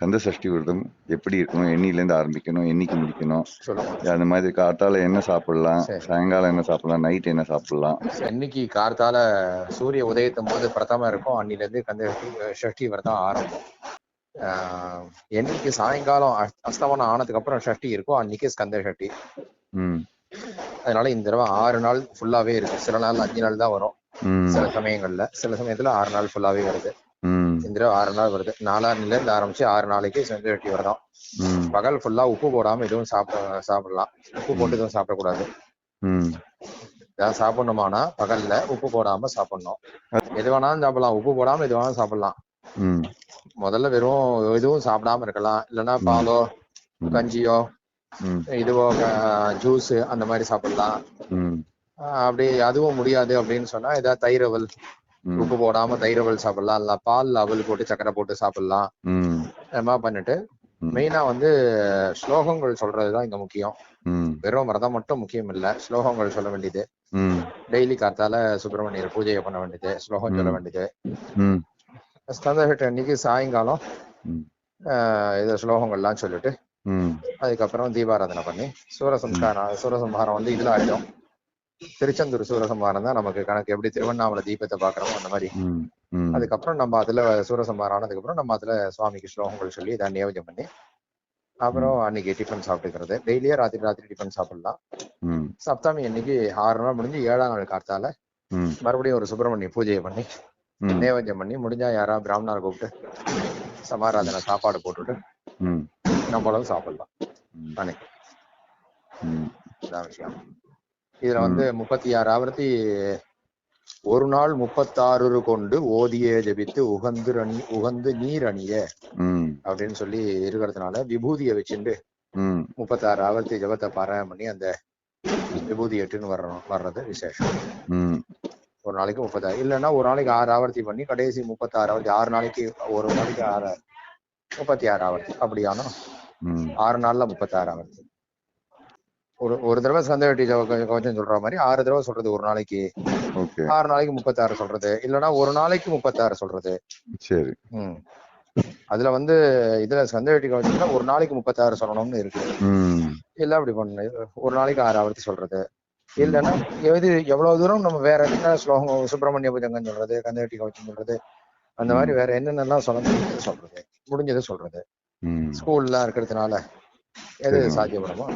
கந்த சஷ்டி விரதம் எப்படி இருக்கணும் எண்ணிலேருந்து ஆரம்பிக்கணும் என்னைக்கு முடிக்கணும் சொல்லுங்க. அந்த மாதிரி காத்தால என்ன சாப்பிடலாம். சாயங்காலம் என்ன சாப்பிடலாம் நைட் என்ன சாப்பிடலாம். இன்னைக்கு கார்த்தால சூரிய உதயத்தும் போது பிரதம இருக்கும். அன்னில இருந்து கந்த சஷ்டி- விரதம் ஆரம்பம். ஆஹ் என்னைக்கு சாயங்காலம் அஸ்- அஸ்தமனம் ஆனதுக்கு அப்புறம் சஷ்டி இருக்கோ அன்னைக்கு ஸ்கந்த சஷ்டி. அதனால இந்த தடவை ஆறு நாள் ஃபுல்லாவே இருக்கு. சில நாள் அஞ்சு நாள் தான் வரும். சில சமயங்கள்ல சில சமயத்துல ஆறு நாள் ஃபுல்லாவே வருது. தடவை ஆறு நாள் வருது. நாலாண்டுல இருந்து ஆரம்பிச்சு ஆறு நாளைக்கு சஷ்டி விரதம் ம். பகல் ஃபுல்லா உப்பு போடாம எதுவும் சாப்பிட சாப்பிடலாம். உப்பு போட்டு எதுவும் சாப்பிடக்கூடாது. ஏதாவது சாப்பிடணுமானா பகல்ல உப்பு போடாம சாப்பிடணும். எது வேணாலும் சாப்பிடலாம். உப்பு போடாம எது வேணாலும் சாப்பிடலாம். முதல்ல வெறும் எதுவும் சாப்பிடாம இருக்கலாம். இல்லைன்னா பாலோ. கஞ்சியோ இதுவோ ஜூஸ் அந்த மாதிரி சாப்பிடலாம். அப்படி அதுவும் முடியாது அப்படின்னு சொன்னா ஏதாவது தயிரவல் ம் உப்பு போடாம தயிரவல் சாப்பிடலாம். இல்ல பால் அவல் போட்டு சக்கரை போட்டு சாப்பிடலாம். அது மாதிரி பண்ணிட்டு. மெயினா வந்து ஸ்லோகங்கள் சொல்றதுதான் இங்க முக்கியம். வெறும் விரதம் மட்டும் முக்கியம் இல்ல. ஸ்லோகங்கள் சொல்ல வேண்டியது. டெய்லி காத்தால சுப்பிரமணியர் பூஜையை பண்ண வேண்டியது. ஸ்லோகம் சொல்ல. வேண்டியது. ம். ஸ்கந்தகட்ட அன்னைக்கு சாயங்காலம் இது ஸ்லோகங்கள்லாம் சொல்லிட்டு ம். அதுக்கப்புறம் தீபாராதனை பண்ணி சூரசம்ஸ்காரம் சூரசம்ஹாரம் வந்து இதுல ஆயிடும். திருச்செந்தூர் சூரசம்ஹாரம் தான் நமக்கு கணக்கு எப்படி திருவண்ணாமலை தீபத்தை பாக்குறோமோ அந்த மாதிரி. அதுக்கப்புறம் நம்ம அதுல சூரசம்ஹாரம் ஆனதுக்கு அப்புறம் நம்ம அதுல சுவாமிக்கு ஸ்லோகங்கள் சொல்லி இதை நியோஜனம் பண்ணி அப்புறம் அன்னைக்கு டிஃபன் சாப்பிட்டுக்கிறது. டெய்லியே ராத்திரி ராத்திரி டிஃபன் சாப்பிடலாம். சப்தமி அன்னைக்கு ஆறு நாள் முடிஞ்சு ஏழாம் நாள் காத்தால மறுபடியும் ஒரு சுப்பிரமணிய பூஜையை பண்ணி ம். நேவேத்தியம் பண்ணி முடிஞ்சா யாரா பிராமணர் கூப்பிட்டு சமாராதனை சாப்பாடு போட்டுட்டு நம்மளும் சாப்பிடலாம். அன்னைக்கு. விஷயம். இதுல வந்து முப்பத்தி ஆறு ஆவர்த்தி ஒரு நாள் முப்பத்தாறு கொண்டு ஓதியே ஜெபித்து உகந்து அணி உகந்து நீர் அணிய அப்படின்னு சொல்லி இருக்கிறதுனால விபூதியை வச்சுட்டு முப்பத்தாறு ஆவர்த்தி ஜபத்தை பாராயணம் பண்ணி அந்த விபூதி எட்டுன்னு வர்றோம் வர்றது விசேஷம். ஒரு நாளைக்கு முப்பத்தாறு இல்லைன்னா ஒரு நாளைக்கு ஆறு ஆவர்த்தி பண்ணி கடைசி முப்பத்தாறு ஆவர்த்தி ஆறு நாளைக்கு ஒரு நாளைக்கு ஆறு முப்பத்தி ஆறு ஆவர்த்தி அப்படியானா ஆறு நாள்ல முப்பத்தாறு ஆவர்த்தி ஒரு ஒரு தடவை சந்த வெட்டி கவச்சம் சொல்ற மாதிரி ஆறு தடவை சொல்றது ஒரு நாளைக்கு. ஆறு நாளைக்கு முப்பத்தாறு சொல்றது. இல்லைன்னா ஒரு நாளைக்கு முப்பத்தாறு சொல்றது. சரி. அதுல வந்து இதுல சந்த வெட்டி கவச்சம்னா ஒரு நாளைக்கு முப்பத்தாறு சொல்லணும்னு இருக்கு. இல்ல அப்படி பண்ணு. ஒரு நாளைக்கு ஆறு ஆவர்த்தி சொல்றது. இல்லைன்னா எது எவ்வளவு தூரம் நம்ம வேற என்ன ஸ்லோகம் சுப்பிரமணிய புஜங்கம் சொல்றது கந்தவெட்டி கவச்சம் சொல்றது அந்த மாதிரி வேற என்னென்னலாம் சொல்ல முடியுது சொல்றது. முடிஞ்சதை சொல்றது. ஸ்கூல்லாம் இருக்கிறதுனால எது. சாத்தியப்படுமோ.